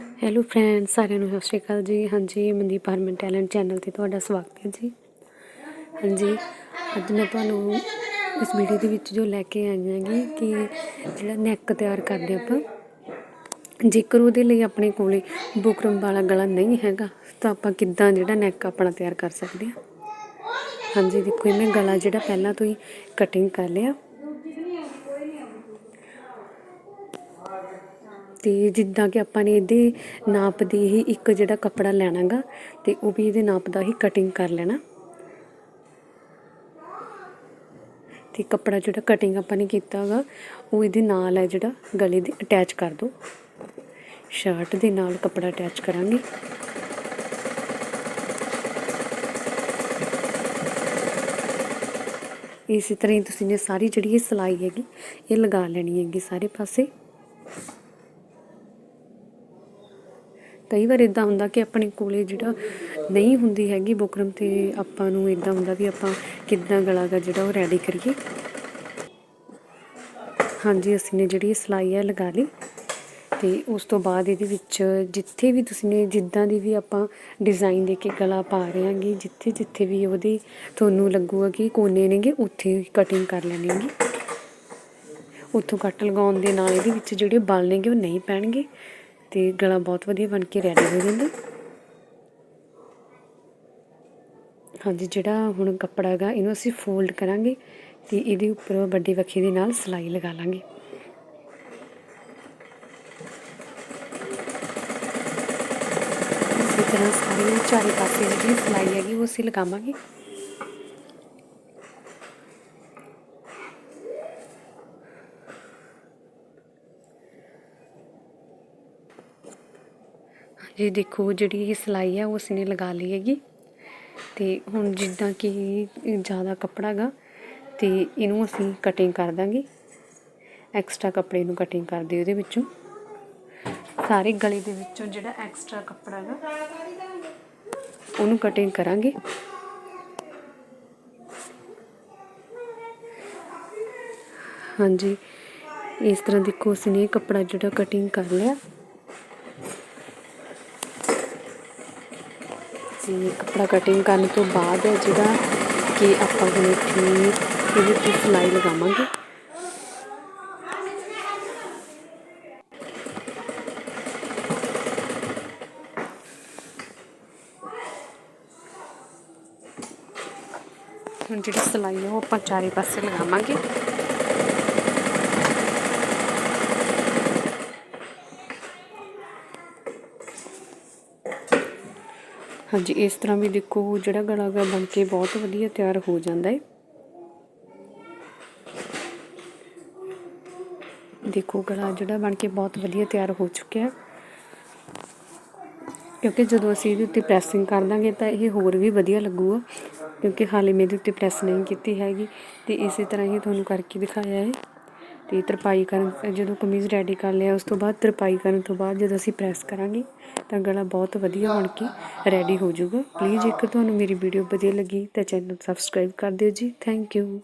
Hello friend ਸਾਰਿਆਂ ਨੂੰ ਸਤਿ ਸ਼੍ਰੀ ਅਕਾਲ ਜੀ। ਹਾਂਜੀ, ਮਨਦੀਪ ਹਰਮਨ ਟੈਲੈਂਟ ਚੈਨਲ ਤੇ ਤੁਹਾਡਾ ਸਵਾਗਤ ਹੈ ਜੀ। ਹਾਂਜੀ, ਅੱਜ ਮੈਂ ਤੁਹਾਨੂੰ ਇਸ ਵੀਡੀਓ ਦੇ ਵਿੱਚ ਜੋ ਲੈ ਕੇ ਆਈ ਹਾਂਗੀ ਕਿ ਜਿਹੜਾ ਨੈਕ ਤਿਆਰ ਕਰਦੇ ਆਪਾਂ, ਜੇਕਰ ਉਹਦੇ ਲਈ ਆਪਣੇ ਕੋਲੇ ਬੁਕਰਮ ਵਾਲਾ ਗਲਾ ਨਹੀਂ ਹੈਗਾ, ਤਾਂ ਆਪਾਂ ਕਿੱਦਾਂ ਜਿਹੜਾ ਨੈਕ ਆਪਣਾ ਤਿਆਰ ਕਰ ਸਕਦੇ ਹਾਂ? ਹਾਂਜੀ, ਦੇਖੋ, ਇਹ ਮੈਂ ਗਲਾ ਜਿਹੜਾ ਪਹਿਲਾਂ ਤੋਂ ਹੀ ਕਟਿੰਗ ਕਰ ਲਿਆ। ਤੇ ਜਿੱਦਾਂ ਕਿ ਆਪਾਂ ਨੇ ਇਹਦੇ ਨਾਪ ਦੀ ਹੀ ਇੱਕ ਜਿਹੜਾ ਕੱਪੜਾ ਲੈਣਾ ਲੈਣਾਗਾ ਅਤੇ ਉਹ ਵੀ ਇਹਦੇ ਨਾਪ ਦਾ ਹੀ ਕਟਿੰਗ ਕਰ ਲੈਣਾ। ਤੇ ਕੱਪੜਾ ਜਿਹੜਾ ਕਟਿੰਗ ਆਪਾਂ ਨੇ ਕੀਤਾ ਗਾ ਉਹ ਇਹਦੇ ਨਾਲ ਹੈ ਜਿਹੜਾ ਗਲੇ ਦੇ ਅਟੈਚ ਕਰ ਦੋ। ਸ਼ਰਟ ਦੇ ਨਾਲ ਕੱਪੜਾ ਅਟੈਚ ਕਰਾਂਗੇ। ਇਸੇ ਤਰ੍ਹਾਂ ਹੀ ਤੁਸੀਂ ਨੇ ਸਾਰੀ ਜਿਹੜੀ ਇਹ ਸਲਾਈ ਹੈਗੀ, ਇਹ ਲਗਾ ਲੈਣੀ ਹੈਗੀ ਸਾਰੇ ਪਾਸੇ। ਕਈ ਵਾਰ ਇਦਾਂ ਹੁੰਦਾ ਕਿ ਆਪਣੇ ਕੋਲੇ ਜਿਹੜਾ ਨਹੀਂ ਹੁੰਦੀ ਹੈਗੀ ਬੁਕਰਮ ਤੇ ਆਪਾਂ ਨੂੰ ਇਦਾਂ ਹੁੰਦਾ ਵੀ ਆਪਾਂ ਕਿੱਦਾਂ ਗਲਾ ਦਾ ਜਿਹੜਾ ਉਹ ਰੈਡੀ ਕਰੀਏ। ਹਾਂਜੀ, ਅਸੀਂ ਨੇ ਜਿਹੜੀ ਸਲਾਈ ਹੈ ਲਗਾ ਲਈ ਤੇ ਉਸ ਤੋਂ ਬਾਅਦ ਇਹਦੇ ਵਿੱਚ ਜਿੱਥੇ ਵੀ ਤੁਸੀਂ ਨੇ ਜਿੱਦਾਂ ਦੀ ਵੀ ਆਪਾਂ ਡਿਜ਼ਾਈਨ ਦੇ ਕੇ ਗਲਾ ਪਾ ਰਹੇ ਹਾਂਗੇ ਜਿੱਥੇ ਜਿੱਥੇ ਵੀ ਉਹਦੇ ਤੁਹਾਨੂੰ ਲੱਗੂਗਾ ਕਿ ਕੋਨੇ ਨੇਗੇ ਉੱਥੇ ਕਟਿੰਗ ਕਰ ਲੈਣੀ ਹੈਗੀ ਉੱਥੋਂ ਕੱਟ ਲਗਾਉਣ ਦੇ ਨਾਲ ਇਹਦੇ ਵਿੱਚ ਜਿਹੜੇ ਬਲ ਨੇਗੇ ਉਹ ਨਹੀਂ ਪੈਣਗੇ। ਤੇ ਗਲਾ ਬਹੁਤ ਵਧੀਆ ਬਣ ਕੇ ਰੈਡੀ ਹੋ ਜਾਂਦਾ। ਹਾਂਜੀ, ਜਿਹੜਾ ਹੁਣ ਕੱਪੜਾ ਹੈਗਾ, ਇਹਨੂੰ ਅਸੀਂ ਫੋਲਡ ਕਰਾਂਗੇ ਤੇ ਇਹਦੇ ਉੱਪਰ ਵੱਡੀ ਵੱਖੀ ਦੇ ਨਾਲ ਸਲਾਈ ਲਗਾ ਲਾਂਗੇ। ਇਸ ਤਰ੍ਹਾਂ ਸਾਰੀ ਚਾਰੇ ਪਾਸੇ ਜਿਹੜੀ ਸਲਾਈ ਹੈਗੀ, ਉਹ ਅਸੀਂ ਲਗਾਵਾਂਗੇ। ਜੀ ਦੇਖੋ ਜਿਹੜੀ ਇਹ ਸਲਾਈ ਹੈ ਉਹ ਅਸੀਂ ਨੇ ਲਗਾ ਲਈ ਹੈਗੀ। ਤੇ ਹੁਣ ਜਿੱਦਾਂ ਕਿ ਜ਼ਿਆਦਾ ਕੱਪੜਾ ਗਾ, ਤੇ ਇਹਨੂੰ ਅਸੀਂ ਕਟਿੰਗ ਕਰ ਦਾਂਗੇ। ਐਕਸਟਰਾ ਕੱਪੜੇ ਨੂੰ ਕਟਿੰਗ ਕਰ ਦਿਓ ਇਹਦੇ ਵਿੱਚੋਂ। ਸਾਰੇ ਗਲੇ ਦੇ ਵਿੱਚੋਂ ਜਿਹੜਾ ਐਕਸਟਰਾ ਕੱਪੜਾ ਗਾ, ਉਹਨੂੰ ਕਟਿੰਗ ਕਰਾਂਗੇ। ਹਾਂਜੀ, ਇਸ ਤਰ੍ਹਾਂ ਦੇਖੋ ਅਸੀਂ ਨੇ ਕੱਪੜਾ ਜਿਹੜਾ ਕਟਿੰਗ ਕਰ ਲਿਆ। ਤੇ ਕੱਪੜਾ ਕਟਿੰਗ ਕਰਨ ਤੋਂ ਬਾਅਦ ਜਿਹੜਾ ਕਿ ਆਪਾਂ ਹੁਣ ਇਹਦੇ ਤੇ ਸਿਲਾਈ ਲਗਾਵਾਂਗੇ। ਹੁਣ ਜਿਹੜੀ ਸਿਲਾਈ ਹੈ ਉਹ ਆਪਾਂ ਚਾਰੇ ਪਾਸੇ ਲਗਾਵਾਂਗੇ। ਹਾਂਜੀ, ਇਸ ਤਰ੍ਹਾਂ ਵੀ ਦੇਖੋ, ਜਿਹੜਾ ਗਲਾ ਗਾ ਬਣ ਕੇ ਬਹੁਤ ਵਧੀਆ ਤਿਆਰ ਹੋ ਜਾਂਦਾ ਹੈ ਦੇਖੋ, ਗਲਾ ਜਿਹੜਾ ਬਣ ਕੇ ਬਹੁਤ ਵਧੀਆ ਤਿਆਰ ਹੋ ਚੁੱਕਿਆ ਕਿਉਂਕਿ ਜਦੋਂ ਅਸੀਂ ਇਹਦੇ ਉੱਤੇ ਪ੍ਰੈਸਿੰਗ ਕਰ ਦਾਂਗੇ, ਤਾਂ ਇਹ ਹੋਰ ਵੀ ਵਧੀਆ ਲੱਗੂਗਾ। ਕਿਉਂਕਿ ਹਾਲੇ ਮੈਂ ਇਹਦੇ ਉੱਤੇ ਪ੍ਰੈਸ ਨਹੀਂ ਕੀਤੀ ਹੈਗੀ, ਤੇ ਇਸੇ ਤਰ੍ਹਾਂ ਹੀ ਤੁਹਾਨੂੰ ਕਰਕੇ ਦਿਖਾਇਆ ਹੈ। ਅਤੇ ਤਰਪਾਈ ਕਰਨ, ਜਦੋਂ ਕਮੀਜ਼ ਰੈਡੀ ਕਰ ਲਿਆ, ਉਸ ਤੋਂ ਬਾਅਦ ਤਰਪਾਈ ਕਰਨ ਤੋਂ ਬਾਅਦ ਜਦੋਂ ਅਸੀਂ ਪ੍ਰੈਸ ਕਰਾਂਗੇ, ਤਾਂ ਗਲਾ ਬਹੁਤ ਵਧੀਆ ਬਣ ਕੇ ਰੈਡੀ ਹੋ ਜਾਊਗਾ। ਪਲੀਜ਼ ਜੇਕਰ ਤੁਹਾਨੂੰ ਮੇਰੀ ਵੀਡੀਓ ਵਧੀਆ ਲੱਗੀ, ਤਾਂ ਚੈਨਲ ਸਬਸਕ੍ਰਾਈਬ ਕਰ ਦਿਓ ਜੀ। Thank you